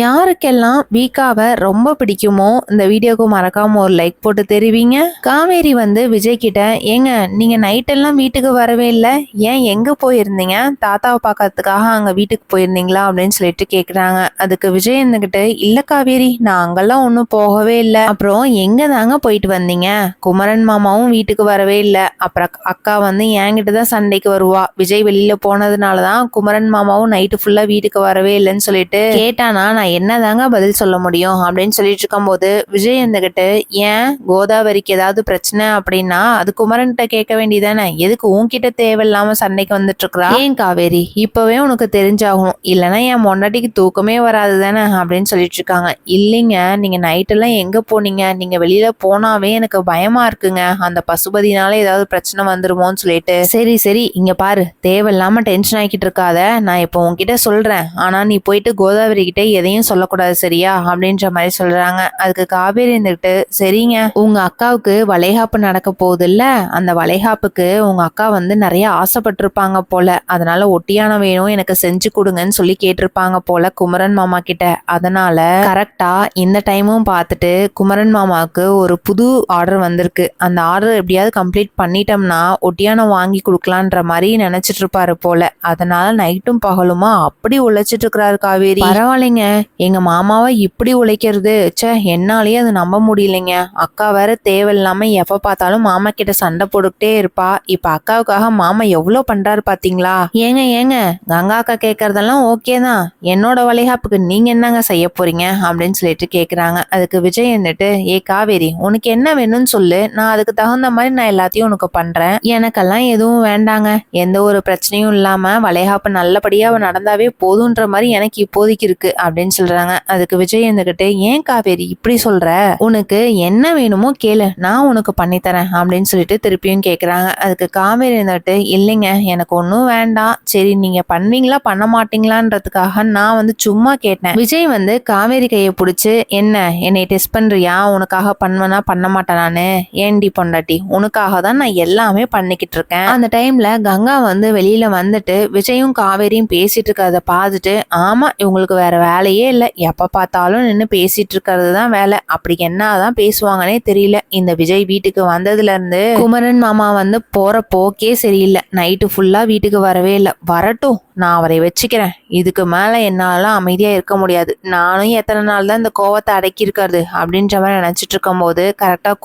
யாருக்கெல்லாம் வீக்காவை ரொம்ப பிடிக்குமோ இந்த வீடியோக்கு மறக்காம ஒரு லைக் போட்டு தெரிவிங்க. காவேரி வந்து விஜய் கிட்ட ஏங்க நீங்க நைட்டெல்லாம் வீட்டுக்கு வரவே இல்லை? ஏன் எங்க போயிருந்தீங்க? தாத்தாவை பார்க்கறதுக்காக அங்க வீட்டுக்கு போயிருந்தீங்களா? அப்படின்னு சொல்லிட்டு கேக்குறாங்க. அதுக்கு விஜய் இருந்துகிட்டு இல்ல காவேரி நான் அங்கெல்லாம் ஒன்றும் போகவே இல்லை. அப்புறம் எங்க தாங்க போயிட்டு வந்தீங்க? குமரன் மாமாவும் வீட்டுக்கு வரவே இல்லை. அப்புறம் அக்கா வந்து என்கிட்ட தான் சண்டைக்கு வருவா. விஜய் வெளியில போனதுனால தான் குமரன் மாமாவும் நைட்டு ஃபுல்லா வீட்டுக்கு வரவே இல்லைன்னு சொல்லிட்டு கேட்டானா. நான் நான் என்னதாங்க பதில் சொல்ல முடியும்? அப்படின்னு சொல்லிட்டு இருக்கும்போது விஜய் இருந்துகிட்டு ஏன் கோதாவரிக்கு ஏதாவது பிரச்சனை அப்படின்னா அது குமரன்கிட்ட கேட்க வேண்டியதானே? எதுக்கு உன்கிட்ட தேவையில்லாம சண்டைக்கு வந்துட்டு இருக்கிறா ஏன் காவேரி? இப்பவே உனக்கு தெரிஞ்சாகும். இல்லைன்னா என் முன்னாடிக்கு தூக்கமே வராது தானே அப்படின்னு சொல்லிட்டு இருக்காங்க இல்லைங்க நீங்க நைட்டெல்லாம் எங்க போனீங்க? நீங்க வெளியில போனாவே எனக்கு பயமா இருக்குங்க. அந்த பசுபதினால ஏதாவது பிரச்சனை வந்துருமோன்னு சொல்லிட்டு. சரி சரி. இங்க பாரு. தேவையில்லாம டென்ஷன் ஆக்கிட்டு இருக்காத. நான் இப்போ உன்கிட்ட சொல்றேன். ஆனா நீ போயிட்டு கோதாவரி கிட்ட எதையும் சொல்லக்கூடாது சரியா? அப்படின்ற மாதிரி சொல்றாங்க. அதுக்கு காவேரி இருந்துகிட்டு சரிங்க உங்க அக்காவுக்கு வளைகாப்பு நடக்க போகுது இல்ல அந்த வளைகாப்புக்கு உங்க அக்கா வந்து நிறைய ஆசைப்பட்டிருப்பாங்க போல. அதனால ஒட்டியான வேணும் எனக்கு செஞ்சு கொடுங்கன்னு சொல்லி கேட்டிருப்பாங்க போல குமரன் மாமா கிட்ட. அதனால கரெக்டா இந்த டைமும் பார்த்துட்டு குமரன் மாமாவுக்கு ஒரு புது ஆர்டர் வந்திருக்கு. அந்த ஆர்டர் எப்படியாவது கம்ப்ளீட் பண்ணிட்டோம்னா ஒட்டியானம் வாங்கி கொடுக்கலான்ற மாதிரி நினைச்சிட்டு இருப்பாரு போல. அதனால நைட்டும் பகலுமா அப்படி உழைச்சிட்டு இருக்கிறாரு காவேரி. பரவாயில்லைங்க. எங்க மாமாவை இப்படி உழைக்கிறது? ச்சே என்னாலேயே அது நம்ப முடியலைங்க. அக்கா வேற தேவையில்லாம எப்ப பார்த்தாலும் மாமா கிட்ட சண்டை போட்டுக்கிட்டே இருப்பா. இப்ப அக்காவுக்காக மாமா எவ்வளவு பண்றாரு பாத்தீங்களா? ஏங்க ஏங்க கங்கா அக்கா கேக்குறதெல்லாம் ஓகே தான். என்னோட வளைகாப்புக்கு நீங்க என்னங்க செய்ய போறீங்க? அப்படின்னு சொல்லிட்டு கேக்குறாங்க. அதுக்கு விஜய் வந்துட்டு ஏ காவேரி உனக்கு என்ன வேணும்னு சொல்லு. நான் அதுக்கு தகுந்த மாதிரி நான் எல்லாத்தையும் உனக்கு பண்றேன். எனக்கெல்லாம் எதுவும் வேண்டாங்க. எந்த ஒரு பிரச்சனையும் இல்லாம வளைகாப்பு நல்லபடியா நடந்தாவே போதுன்ற மாதிரி எனக்கு இப்போதைக்கு இருக்கு. அப்படின்னு அப்படின்னு சொல்றாங்க. அதுக்கு விஜய் இருந்துகிட்டு ஏன் காவேரி இப்படி சொல்ற? உனக்கு என்ன வேணுமோ கேளு. நான் உனக்கு பண்ணித்தரேன் அப்படின்னு சொல்லிட்டு திருப்பியும் கேக்குறாங்க. அதுக்கு காவேரி இருந்துட்டு இல்லைங்க எனக்கு ஒன்றும் வேண்டாம். சரி நீங்க பண்ணுவீங்களா பண்ண மாட்டீங்களான்றதுக்காக நான் வந்து சும்மா கேட்டேன். விஜய் வந்து காவேரி கையை பிடிச்சி என்ன என்னை டெஸ்ட் பண்றியா? உனக்காக பண்ணுவேனா பண்ண மாட்டேன் நானு? ஏண்டி பொண்டாட்டி? உனக்காக தான் நான் எல்லாமே பண்ணிக்கிட்டு இருக்கேன். அந்த டைம்ல கங்கா வந்து வெளியில வந்துட்டு விஜயும் காவேரியும் பேசிட்டு இருக்கிறத பார்த்துட்டு ஆமா இவங்களுக்கு வேற வேலையே இல்லை. எப்போ பார்த்தாலும் நின்று பேசிட்டு இருக்கிறது தான் வேலை. அப்படி என்ன தான் பேசுவாங்கன்னே தெரியல. இந்த விஜய் வீட்டுக்கு வந்ததுலேருந்து குமரன் மாமா வந்து போகிற போக்கே சரியில்லை. நைட்டு ஃபுல்லாக வீட்டுக்கு வரவே இல்லை. வரட்டும் நான் அவரை வச்சுக்கிறேன். இதுக்கு மேலே என்னால் அமைதியாக இருக்க முடியாது. நானும் எத்தனை நாள் தான் இந்த கோவத்தை அடக்கியிருக்கிறது அப்படின்ற மாதிரி நினச்சிட்டு இருக்கும் போது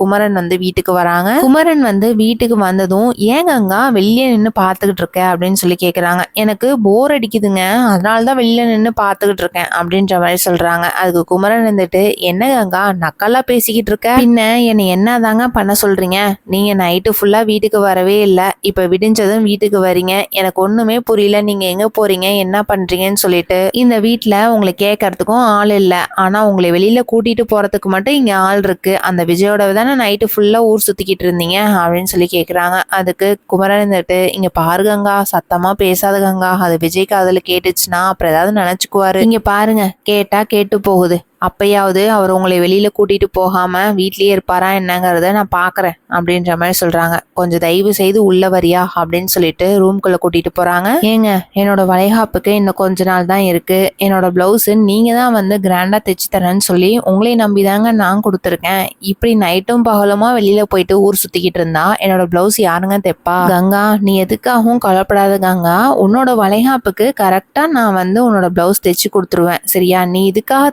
குமரன் வந்து வீட்டுக்கு வராங்க. குமரன் வந்து வீட்டுக்கு வந்ததும் ஏங்கங்கா வெளியே நின்று பார்த்துக்கிட்டு இருக்கேன் அப்படின்னு சொல்லி கேட்குறாங்க எனக்கு போர் அடிக்குதுங்க. அதனால தான் வெளியில நின்று பார்த்துக்கிட்டு இருக்கேன் அப்படின்னு அப்படின்ற மாதிரி சொல்றாங்க. அதுக்கு குமரன் இருந்துட்டு என்ன கங்கா நக்கலா பேசிக்கிட்டு இருக்க? பின்ன என்னை என்னதாங்க பண்ண சொல்றீங்க? நீங்க நைட்டு ஃபுல்லா வீட்டுக்கு வரவே இல்லை. இப்ப விடிஞ்சதும் வீட்டுக்கு வரீங்க. எனக்கு ஒண்ணுமே புரியல. நீங்க எங்க போறீங்க? என்ன பண்றீங்கன்னு சொல்லிட்டு இந்த வீட்டில் உங்களை கேட்கறதுக்கும் ஆள் இல்ல. ஆனா உங்களை வெளியில கூட்டிட்டு போறதுக்கு மட்டும் இங்க ஆள் இருக்கு. அந்த விஜயோட தானே நைட்டு ஃபுல்லா ஊர் சுத்திக்கிட்டு இருந்தீங்க? அப்படின்னு சொல்லி கேக்குறாங்க. அதுக்கு குமரன் இருந்துட்டு இங்க பாரு கங்கா சத்தமா பேசாத கங்கா. அது விஜய் காதில் கேட்டுச்சுன்னா அப்புறம் ஏதாவது நினைச்சுக்குவாரு. இங்க பாருங்க கேட்டா கேட்டு போகுது. அப்பயாவது அவர் உங்களை வெளியில் கூட்டிகிட்டு போகாமல் வீட்லேயே இருப்பாரா என்னங்கிறத நான் பார்க்குறேன் அப்படின்ற மாதிரி சொல்கிறாங்க கொஞ்சம் தயவு செய்து உள்ள வரியா அப்படின்னு சொல்லிட்டு ரூம்குள்ளே கூட்டிகிட்டு போகிறாங்க ஏங்க என்னோட வளைகாப்புக்கு இன்னும் கொஞ்ச நாள் தான் இருக்குது என்னோட ப்ளவுஸு நீங்கள் தான் வந்து கிராண்டாக தைச்சு தரேன்னு சொல்லி உங்களை நம்பி தாங்க நான் கொடுத்துருக்கேன். இப்படி நைட்டும் பகலுமா வெளியில் போயிட்டு ஊர் சுற்றிக்கிட்டு இருந்தா என்னோட ப்ளவுஸ் யாருங்க தைப்பா? கங்கா நீ எதுக்காகவும் கவலைப்படாத கங்கா. உன்னோட வளைகாப்புக்கு கரெக்டாக நான் வந்து உன்னோட ப்ளவுஸ் தைச்சு கொடுத்துருவேன். சரியா? நீ இதுக்காக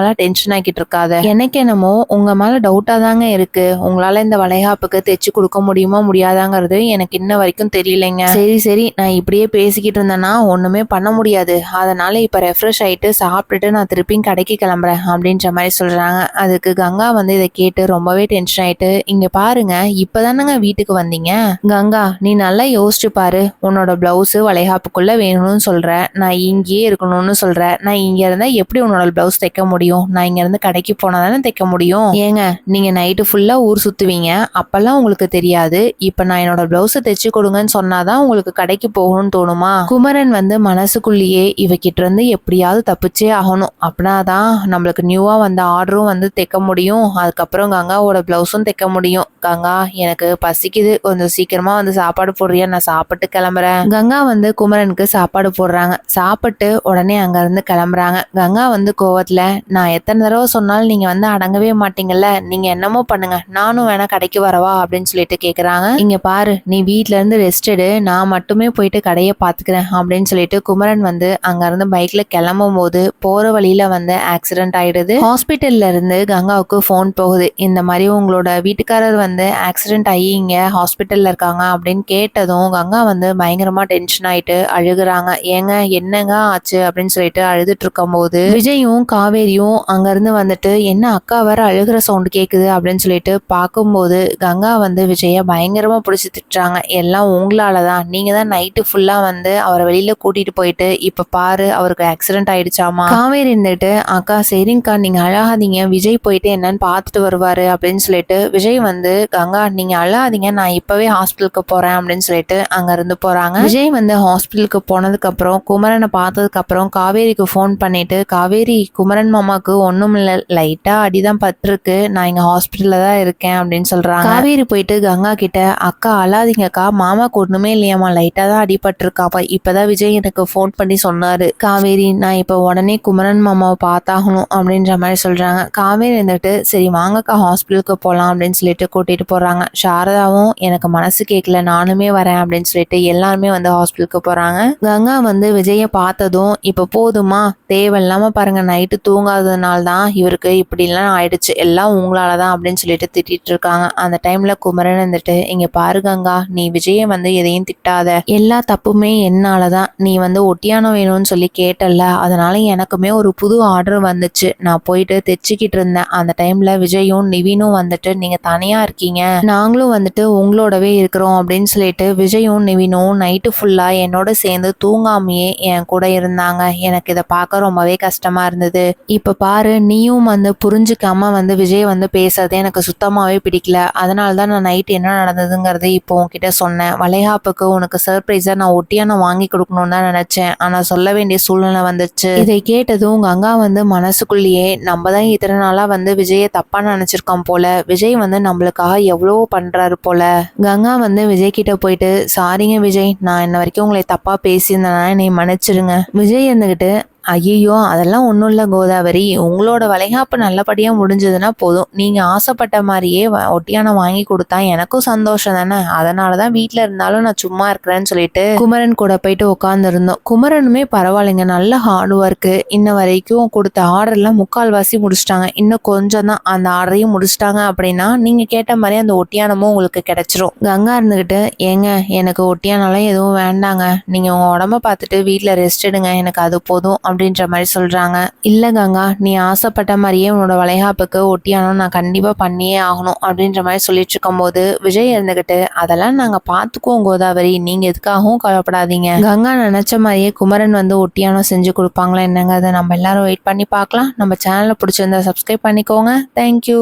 தேவையில்லாமலாம் டென்ஷன் ஆக்கிட்டு இருக்காத எனக்கு என்னமோ உங்க மேல டவுட்டா தாங்க இருக்கு. உங்களால இந்த வளைகாப்புக்கு தைச்சு கொடுக்க முடியுமா முடியாதாங்கிறது எனக்கு இன்ன வரைக்கும் தெரியலைங்க. சரி சரி. நான் இப்படியே பேசிக்கிட்டு இருந்தேன்னா ஒண்ணுமே பண்ண முடியாது. அதனால இப்ப ரெஃப்ரெஷ் ஆயிட்டு சாப்பிட்டுட்டு நான் திருப்பியும் கடைக்கு கிளம்புறேன் அப்படின்ற மாதிரி சொல்றாங்க. அதுக்கு கங்கா வந்து இதை கேட்டு ரொம்பவே டென்ஷன் ஆயிட்டு இங்க பாருங்க இப்பதானங்க வீட்டுக்கு வந்தீங்க? கங்கா நீ நல்லா யோசிச்சு பாரு. உன்னோட பிளவுஸ் வளைகாப்புக்குள்ள வேணும்னு சொல்ற. நான் இங்கேயே இருக்கணும்னு சொல்ற. நான் இங்க இருந்தா எப்படி உன்னோட பிளவுஸ் தைக்க முடியும்? முடியும். நான் இங்க இருந்து கடைக்கு போனா தானே தைக்க முடியும். ஏங்க நீங்க நைட்டு ஃபுல்லா ஊர் சுத்துவீங்க. அப்பெல்லாம் உங்களுக்கு தெரியாது. இப்ப நான் என்னோட பிளவுஸை தைச்சு கொடுங்கன்னு சொன்னாதான் உங்களுக்கு கடைக்கு போகணும்னு தோணுமா? குமரன் வந்து மனசுக்குள்ளேயே இவகிட்ட இருந்து எப்படியாவது தப்பிச்சே ஆகணும். அப்படின்னாதான் நம்மளுக்கு நியூவா வந்த ஆர்டரும் வந்து தைக்க முடியும். அதுக்கப்புறம் கங்காவோட பிளவுஸும் தைக்க முடியும். கங்கா எனக்கு பசிக்குது. கொஞ்சம் சீக்கிரமா வந்து சாப்பாடு போடுறியா? நான் சாப்பிட்டு கிளம்புறேன். கங்கா வந்து குமரனுக்கு சாப்பாடு போடுறாங்க. சாப்பிட்டு உடனே அங்க இருந்து கிளம்புறாங்க. கங்கா வந்து கோவத்துல நான் நான் எத்தனை தடவை சொன்னாலும் நீங்கள் வந்து அடங்கவே மாட்டீங்கல்ல? நீங்கள் என்னமோ பண்ணுங்க. நானும் வேணா கடைக்கு வரவா? அப்படின்னு சொல்லிட்டு கேட்குறாங்க இங்கே பாரு நீ வீட்டிலேருந்து இருந்து ரெஸ்ட் எடு. நான் மட்டுமே போயிட்டு கடையை பார்த்துக்கிறேன் அப்படின்னு சொல்லிட்டு குமரன் வந்து அங்கேருந்து பைக்கில் கிளம்பும் போது போகிற வழியில் வந்து ஆக்சிடென்ட் ஆகிடுது ஹாஸ்பிட்டல்ல இருந்து கங்காவுக்கு ஃபோன் போகுது. இந்த மாதிரி உங்களோட வீட்டுக்காரர் வந்து ஆக்சிடென்ட் ஆகி இங்கே ஹாஸ்பிட்டலில் இருக்காங்க அப்படின்னு கேட்டதும் கங்கா வந்து பயங்கரமாக டென்ஷன் ஆகிட்டு அழுகுறாங்க. ஏங்க என்னங்க ஆச்சு? அப்படின்னு சொல்லிட்டு அழுதுட்டு இருக்கும் போது விஜயும் காவேரியும் அங்க அங்கேருந்து வந்துட்டு என்ன அக்கா வேற அழுகிற சவுண்டு கேட்குது அப்படின்னு சொல்லிட்டு பார்க்கும்போது கங்கா வந்து விஜயை பயங்கரமாக பிடிச்சி திட்டுறாங்க. எல்லாம் உங்களால தான் நீங்கள் தான் நைட்டு ஃபுல்லாக வந்து அவரை வெளியில் கூட்டிகிட்டு போயிட்டு இப்போ பாரு அவருக்கு ஆக்சிடென்ட் ஆயிடுச்சாமா? காவேரி இருந்துட்டு அக்கா சரிங்கக்கா நீங்கள் அழாதீங்க. விஜய் போயிட்டு என்னன்னு பார்த்துட்டு வருவார். அப்படின்னு சொல்லிட்டு விஜய் வந்து கங்கா நீங்கள் அழாதீங்க. நான் இப்போவே ஹாஸ்பிட்டலுக்கு போகிறேன் அப்படின்னு சொல்லிட்டு அங்கேருந்து போகிறாங்க விஜய் வந்து ஹாஸ்பிட்டலுக்கு போனதுக்கப்புறம் குமரனை பார்த்ததுக்கப்புறம் காவேரிக்கு ஃபோன் பண்ணிட்டு காவேரி குமரன் மாமா அம்மாவுக்கு ஒன்றும் இல்லை. லைட்டாக அடிதான் பட்டிருக்கு. நான் இங்கே ஹாஸ்பிட்டலில் தான் இருக்கேன் அப்படின்னு சொல்கிறாங்க காவேரி போயிட்டு கங்கா கிட்ட அக்கா அழாதீங்கக்கா. மாமாக்கு ஒன்றுமே இல்லையாம்மா. லைட்டாக தான் அடிபட்டிருக்காப்பா. இப்பதான் விஜய் எனக்கு ஃபோன் பண்ணி சொன்னார். காவேரி நான் இப்போ உடனே குமரன் மாமாவை பார்த்தாகணும். அப்படின்ற மாதிரி சொல்கிறாங்க காவேரி இருந்துட்டு சரி வாங்கக்கா ஹாஸ்பிட்டலுக்கு போகலாம் அப்படின்னு சொல்லிட்டு கூட்டிகிட்டு போகிறாங்க சாரதாவும் எனக்கு மனசு கேட்கல. நானுமே வரேன். அப்படின்னு சொல்லிட்டு எல்லாருமே வந்து ஹாஸ்பிட்டலுக்கு போகிறாங்க கங்கா வந்து விஜயை பார்த்ததும் இப்போ போதுமா தேவையில்லாமல் பாருங்க. நைட்டு இல்லாததுனால தான் இவருக்கு இப்படிலாம் ஆயிடுச்சு. எல்லாம் உங்களால தான் அப்படின்னு சொல்லிட்டு திட்டிட்டு இருக்காங்க. அந்த டைம்ல குமரன் வந்துட்டு இங்க பாரு கங்கா நீ விஜயை வந்து எதையும் திட்டாத. எல்லா தப்புமே என்னாலதான். நீ வந்து ஒட்டியானம் வேணும்னு சொல்லி கேட்டல அதனால எனக்குமே ஒரு புது ஆர்டர் வந்துச்சு. நான் போயிட்டு தைச்சிக்கிட்டு இருந்தேன். அந்த டைம்ல விஜயும் நிவினும் வந்துட்டு நீங்க தனியா இருக்கீங்க. நாங்களும் வந்துட்டு உங்களோடவே இருக்கிறோம். அப்படின்னு சொல்லிட்டு விஜயும் நிவினும் நைட்டு ஃபுல்லா என்னோட சேர்ந்து தூங்காமையே என் கூட இருந்தாங்க. எனக்கு இதை பார்க்க ரொம்பவே கஷ்டமா இருந்தது. இப்ப இப்போ பாரு நீயும் வந்து புரிஞ்சுக்காமல் வந்து விஜய் வந்து பேசுறது எனக்கு சுத்தமாகவே பிடிக்கல. அதனால தான் நான் நைட் என்ன நடந்ததுங்கிறது இப்போ உன்கிட்ட சொன்னேன். வளைகாப்புக்கு உனக்கு சர்ப்ரைஸாக நான் ஒட்டியான வாங்கி கொடுக்கணும்னு தான் நினச்சேன். ஆனால் சொல்ல வேண்டிய சூழ்நிலை வந்துச்சு இதை கேட்டதும் கங்கா வந்து மனசுக்குள்ளேயே நம்ம தான் இத்தனை நாளாக வந்து விஜயை தப்பாக நினச்சிருக்கோம் போல. விஜய் வந்து நம்மளுக்காக எவ்வளோ பண்ணுறாரு போல. கங்கா வந்து விஜய் கிட்ட போயிட்டு சாரிங்க விஜய் நான் இன்ன வரைக்கும் உங்களை தப்பாக பேசியிருந்தேன். என்னை மன்னிச்சிடுங்க விஜய் இருந்துக்கிட்டு ஐயோ அதெல்லாம் ஒன்றும் இல்லை கோதாவரி. உங்களோட வளைகாப்பு நல்லபடியாக முடிஞ்சதுன்னா போதும். நீங்கள் ஆசைப்பட்ட மாதிரியே வ- ஒட்டியானம் வாங்கி கொடுத்தா எனக்கும் சந்தோஷம் தானே? அதனால தான் வீட்டில் இருந்தாலும் நான் சும்மா இருக்கிறேன்னு சொல்லிட்டு குமரன் கூட போயிட்டு உட்காந்துருந்தோம் குமரனுமே பரவாயில்லைங்க. நல்ல ஹார்ட் ஒர்க்கு இன்ன வரைக்கும் கொடுத்த ஆர்டர்லாம் முக்கால்வாசி முடிச்சிட்டாங்க. இன்னும் கொஞ்சம் தான் அந்த ஆர்டரையும் முடிச்சிட்டாங்க அப்படின்னா நீங்கள் கேட்ட மாதிரி அந்த ஒட்டியானமும் உங்களுக்கு கிடைச்சிரும். கங்கா இருந்துக்கிட்டு ஏங்க எனக்கு ஒட்டியானம்லாம் எதுவும் வேண்டாங்க. நீங்கள் உங்கள் உடம்ப பார்த்துட்டு வீட்டில் ரெஸ்ட் எடுங்க. எனக்கு அது போதும் அப்படி அப்படின்ற மாதிரி சொல்கிறாங்க இல்லை கங்கா நீ ஆசைப்பட்ட மாதிரியே உன்னோட வளைகாப்புக்கு ஒட்டியானம் நான் கண்டிப்பாக பண்ணியே ஆகணும் அப்படின்ற மாதிரி சொல்லிட்டு இருக்கும்போது விஜய் இருந்துக்கிட்டு அதெல்லாம் நாங்கள் பார்த்துக்குவோம் கோதாவரி நீங்கள் எதுக்காகவும் கவலைப்படாதீங்க. கங்கா நினச்ச மாதிரியே குமரன் வந்து ஒட்டியானம் செஞ்சு கொடுப்பாங்களா என்னங்க அதை நம்ம எல்லாரும் வெயிட் பண்ணி பார்க்கலாம். நம்ம சேனலை பிடிச்சிருந்தா சப்ஸ்கிரைப் பண்ணிக்கோங்க. தேங்க்யூ